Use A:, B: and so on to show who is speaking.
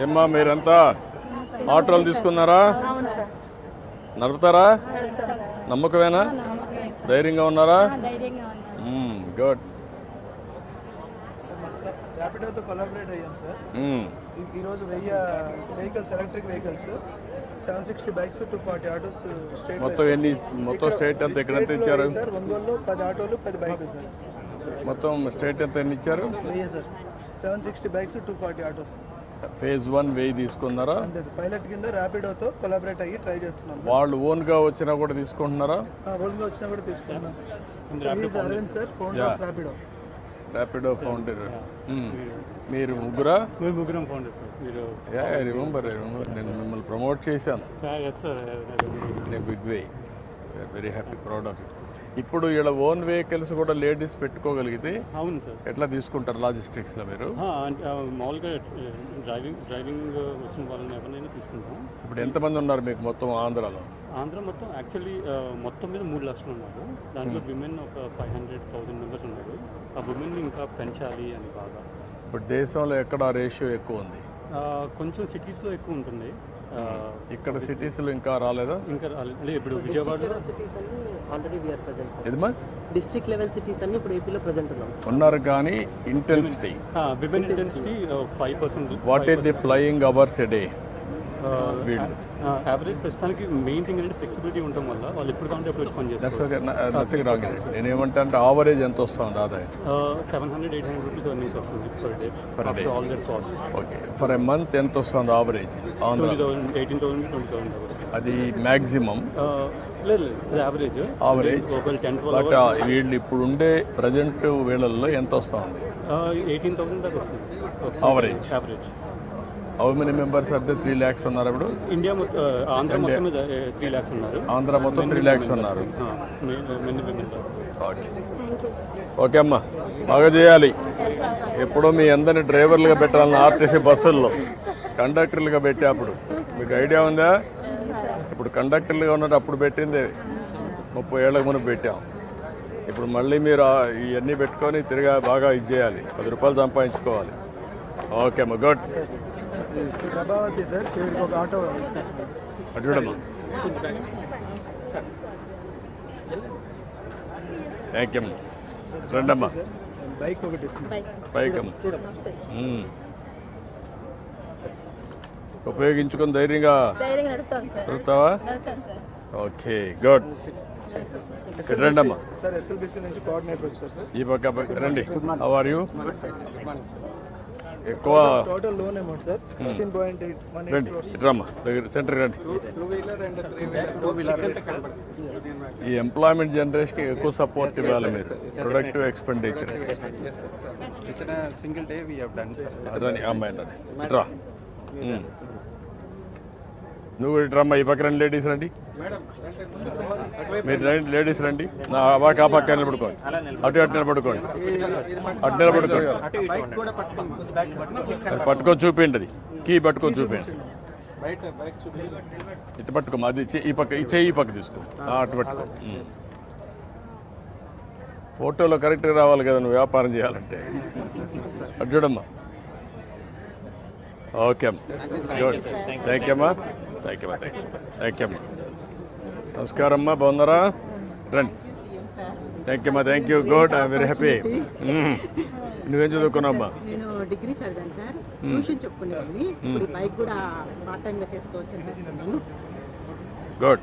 A: ఏమ్మా మీరంతా ఆటోలు తీసుకున్నారా? నడుపుతారా నమ్మకమేనా? ధైర్యంగా ఉన్నారా?
B: ధైర్యంగా ఉన్నాను
A: గుడ్
C: ర్యాపిడోతో కొలాబరేట్ అయ్యాం సార్ ఈరోజు వెయ్యి vehicles electric vehicles seven sixty bikes two forty autos state
A: మొత్తం ఎన్ని మొత్తం స్టేట్ అంతా ఎక్కడ ఎంత ఇచ్చారు?
C: సార్ ఒంగోలులో పది ఆటోలు పది బైకులు సార్
A: మొత్తం స్టేట్ ఎంత ఎన్ని ఇచ్చారు?
C: వెయ్యి sir. Seven sixty bikes two forty autos.
A: Phase one వెయ్యి తీసుకున్నారా?
C: పైలట్ కింద ర్యాపిడోతో కొలాబరేట్ అయ్యి ట్రై చేస్తున్నాం
A: వాళ్ళు ఓన్గా వచ్చినా కూడా తీసుకుంటున్నారా?
C: ఓల్గా వచ్చినా కూడా తీసుకుంటున్నాం sir. Sir is Arvind sir founder of Rapido
A: Rapido founder మీరు ముగ్గురా?
D: మేము ముగ్గురం ఫౌండర్ సార్. మీరు
A: రిమెంబర్ రిమెంబర్ నేను మిమ్మల్ని ప్రమోట్ చేశాను.
D: Yes sir
A: in big way very happy proud of it ఇప్పుడు ఇలా ఓన్ వెహికల్స్ కూడా లేడీస్ పెట్టుకోగలిగితే
D: అవును సార్.
A: ఎట్లా తీసుకుంటారు లాజిస్టిక్స్లో మీరు?
D: ఆ, అంటే ఆ, మామూలుగా డ్రైవింగ్ డ్రైవింగ్ వచ్చిన వాళ్ళని ఎవరినైనా తీసుకుంటాం.
A: ఇప్పుడు ఎంతమంది ఉన్నారు మీకు మొత్తం ఆంధ్రాలో?
D: ఆంధ్ర మొత్తం యాక్చువల్లీ మొత్తం మీద మూడు లక్షలు ఉన్నారు. దాంట్లో విమెన్ ఒక ఫైవ్ హండ్రెడ్ థౌసండ్ మెంబర్స్ ఉన్నారు. ఆ విమెన్ ఇంకా పెంచాలి అని బాగా.
A: ఇప్పుడు దేశంలో ఎక్కడ రేషియో ఎక్కువ ఉంది?
D: కొంచెం సిటీస్లో ఎక్కువ ఉంటుంది.
A: ఇక్కడ సిటీస్లో ఇంకా రాలేదా?
D: ఇంకా రాలేదు. అంటే ఇప్పుడు విజయవాడలో
E: సిటీస్ అన్ని ఆల్రెడీ వీఆర్ ప్రజెంట్ సార్
A: ఎదమా?
E: డిస్ట్రిక్ట్ లెవెల్ సిటీస్ అన్ని ఇప్పుడు ఏపీలో ప్రజెంట్ ఉన్నాం సార్
A: ఉన్నారు కానీ intensity
D: women intensity five percent
A: what is the flying hours a day
D: average ప్రస్తుతానికి మెయిన్ థింగ్ ఏంటంటే ఫ్లెక్సిబిలిటీ ఉండటం వల్ల వాళ్ళు ఎప్పుడు కావాలంటే అప్పుడు వచ్చి పని చేస్తారు
A: ఓకే నథింగ్ రాంగ్ నేను ఏమంటా అంటే ఆవరేజ్ ఎంత వస్తుంది ఆదాయం
D: seven hundred eight hundred rupees earnings వస్తుంది per day
A: Per day.
D: After all their cost
A: okay for a month ఎంత వస్తుంది average
D: twenty thousand eighteen thousand twenty thousand hours.
A: అది మ్యాక్సిమం
D: లేదు లేదు యావరేజ్
A: Average.
D: ఒకవేళ టెన్
A: బట్ వీళ్ళు ఇప్పుడు ఉండే ప్రజెంట్ వేళల్లో ఎంత వస్తుంది
D: ఎయిటీన్ థౌసండ్ దాకా వస్తుంది. యావరేజ్
A: హౌ మెనీ మెంబర్స్ అయితే త్రీ ల్యాక్స్ ఉన్నారు ఇప్పుడు?
D: ఇండియా మొత్తం ఆంధ్ర మొత్తం త్రీ ల్యాక్స్ ఉన్నారు.
A: ఆంధ్ర మొత్తం త్రీ ల్యాక్స్ ఉన్నారు. ఓకే అమ్మా. బాగా చేయాలి. ఎప్పుడో మీ అందరిని డ్రైవర్లుగా పెట్టాలని ఆర్టీసీ బస్సుల్లో. కండక్టర్లుగా పెట్టేప్పుడు మీకు ఐడియా ఉందా? ఇప్పుడు కండక్టర్లుగా ఉన్నట్టు అప్పుడు పెట్టింది. ముప్పై ఏళ్ళకి మనం పెట్టాం. ఇప్పుడు మళ్ళీ మీరు ఇవన్నీ పెట్టుకొని తిరిగా బాగా ఇది చేయాలి. పది రూపాయలు సంపాదించుకోవాలి. ఓకే అమ్మా గుడ్.
C: ప్రభావతి సార్ వీడికి ఒక ఆటో
A: అటు చూడమ్మా. థ్యాంక్ యూ అమ్మా. రండమ్మా.
C: బైక్ ఒకటి ఇస్తుంది
A: పైకి అమ్మా. మ్మ్. ఉపయోగించుకొని ధైర్యంగా
B: సార్.
A: Okay good. ఇక్కడ రండమ్మా.
C: సార్ ఎస్ఎల్బిసి నుంచి కోఆర్డినేటర్ వచ్చారు సార్.
A: ఈ పక్క రండి. హౌ ఆర్ యూ ఎక్కువ
C: total loan amount sir sixteen point eight one eight
A: రండి ఇటు రమ్మా దగ్గర సెంటర్ రండి. ఈ ఎంప్లాయ్మెంట్ జనరేషన్కి ఎక్కువ సపోర్ట్ ఇవ్వాలి మీరు. Productive expenditure
F: single day we have done sir
A: అదని అమ్మాయి రండి. నువ్వు ఇటు రమ్మా ఈ పక్కన లేడీస్ రండి. మీరు లేడీస్ రండి. నా బాగా ఆ పక్క నిలబడుకోండి. అటు అటు నిలబడుకోండి. అటు నిలబడుకోండి. పట్టుకొని చూపించండి అది. కీ పట్టుకొని
F: చూపించండి.
A: ఇటు పట్టుకోమా అది ఈ పక్క ఈ చెయ్యి ఈ పక్క తీసుకో. అటు పట్టుకో. ఫోటోలో కరెక్ట్గా రావాలి కదా నువ్వు వ్యాపారం చేయాలంటే. అటు చూడమ్మా. ఓకే అమ్మా. గుడ్ థ్యాంక్ యూ అమ్మా. థ్యాంక్ యూ అమ్మా. థ్యాంక్ యూ థ్యాంక్ యూ అమ్మా. నమస్కారం అమ్మా. బాగున్నారా? రండి. థ్యాంక్ యూ అమ్మా. Thank you good I very happy నువ్వేం చదువుకున్నావమ్మా
G: నేను డిగ్రీ చదివాను సార్. ట్యూషన్ చెప్పుకునేవాడిని. ఇప్పుడు ఈ బైక్ కూడా పార్ట్ టైంగా చేసుకోవచ్చు అనిపిస్తున్నాను
A: గుడ్